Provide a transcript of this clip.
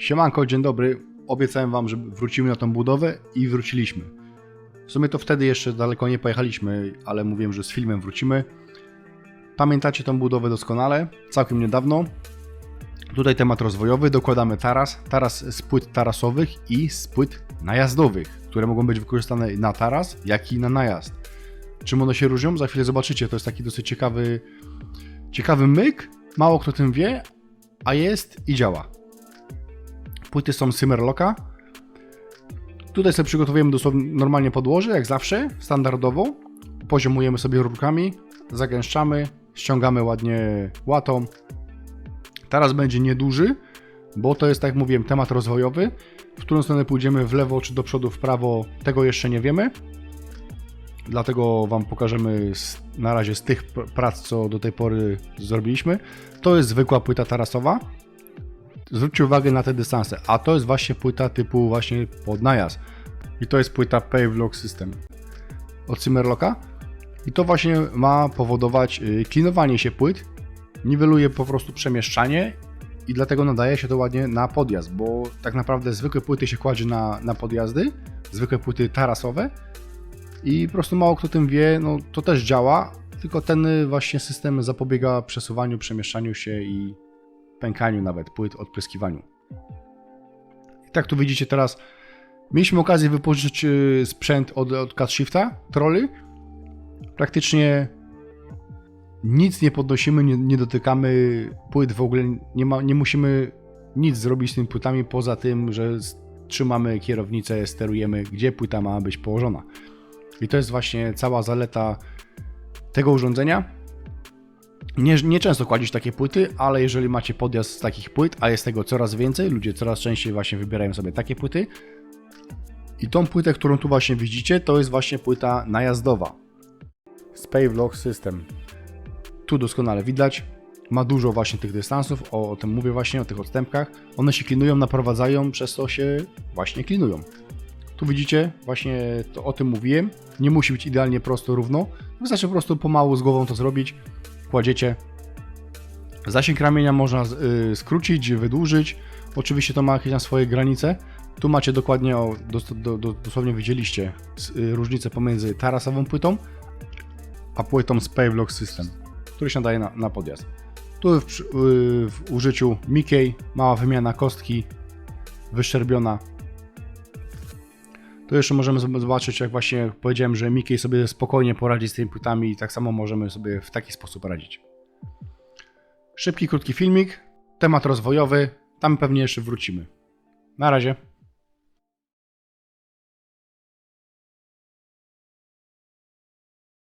Siemanko, dzień dobry. Obiecałem wam, że wrócimy na tą budowę i wróciliśmy. W sumie to wtedy jeszcze daleko nie pojechaliśmy, ale mówiłem, że z filmem wrócimy. Pamiętacie tą budowę doskonale, całkiem niedawno. Tutaj temat rozwojowy, dokładamy taras, taras z płyt tarasowych i z płyt najazdowych, które mogą być wykorzystane na taras, jak i na najazd. Czym one się różnią? Za chwilę zobaczycie, to jest taki dosyć ciekawy, ciekawy myk, mało kto tym wie, a jest i działa. Płyty są Simmerlocka. Tutaj sobie przygotowujemy dosłownie normalnie podłoże, jak zawsze, standardowo. Poziomujemy sobie rurkami, zagęszczamy, ściągamy ładnie łatą. Teraz będzie nieduży, bo to jest, tak jak mówiłem, temat rozwojowy. W którą stronę pójdziemy, w lewo czy do przodu, w prawo, tego jeszcze nie wiemy. Dlatego Wam pokażemy na razie z tych pr- prac, co do tej pory zrobiliśmy. To jest zwykła płyta tarasowa. Zwróćcie uwagę na te dystanse, a to jest właśnie płyta typu właśnie pod najazd. I to jest płyta Pavelock System od Simmerlocka. I to właśnie ma powodować y, klinowanie się płyt, niweluje po prostu przemieszczanie i dlatego nadaje się to ładnie na podjazd, bo tak naprawdę zwykłe płyty się kładzie na, na podjazdy, zwykłe płyty tarasowe i po prostu mało kto tym wie, no to też działa, tylko ten y, właśnie system zapobiega przesuwaniu, przemieszczaniu się i pękaniu nawet płyt, odpryskiwaniu. I tak tu widzicie teraz, mieliśmy okazję wypożyczyć y, sprzęt od, od Cat Shifta, troly. Praktycznie nic nie podnosimy, nie, nie dotykamy płyt w ogóle, nie, ma, nie musimy nic zrobić z tymi płytami poza tym, że trzymamy kierownicę, sterujemy, gdzie płyta ma być położona. I to jest właśnie cała zaleta tego urządzenia. Nie, nie często kładziesz takie płyty, ale jeżeli macie podjazd z takich płyt, a jest tego coraz więcej, ludzie coraz częściej właśnie wybierają sobie takie płyty. I tą płytę, którą tu właśnie widzicie, to jest właśnie płyta najazdowa. Spavlock System. Tu doskonale widać. Ma dużo właśnie tych dystansów, o, o tym mówię właśnie, o tych odstępkach. One się klinują, naprowadzają, przez to się właśnie klinują. Tu widzicie, właśnie to, o tym mówiłem. Nie musi być idealnie prosto, równo. Wystarczy po prostu pomału z głową to zrobić. Kładziecie. Zasięg ramienia można y, skrócić, wydłużyć. Oczywiście to ma jakieś swoje granice. Tu macie dokładnie, o, do, do, dosłownie widzieliście y, różnicę pomiędzy tarasową płytą, a płytą z Pavlock System, który się nadaje na, na podjazd. Tu w, y, w użyciu Mickey, mała wymiana kostki, wyszczerbiona. Tu jeszcze możemy zob- zobaczyć, jak właśnie powiedziałem, że Mickey sobie spokojnie poradzi z tymi płytami i tak samo możemy sobie w taki sposób radzić. Szybki, krótki filmik, temat rozwojowy, tam pewnie jeszcze wrócimy. Na razie.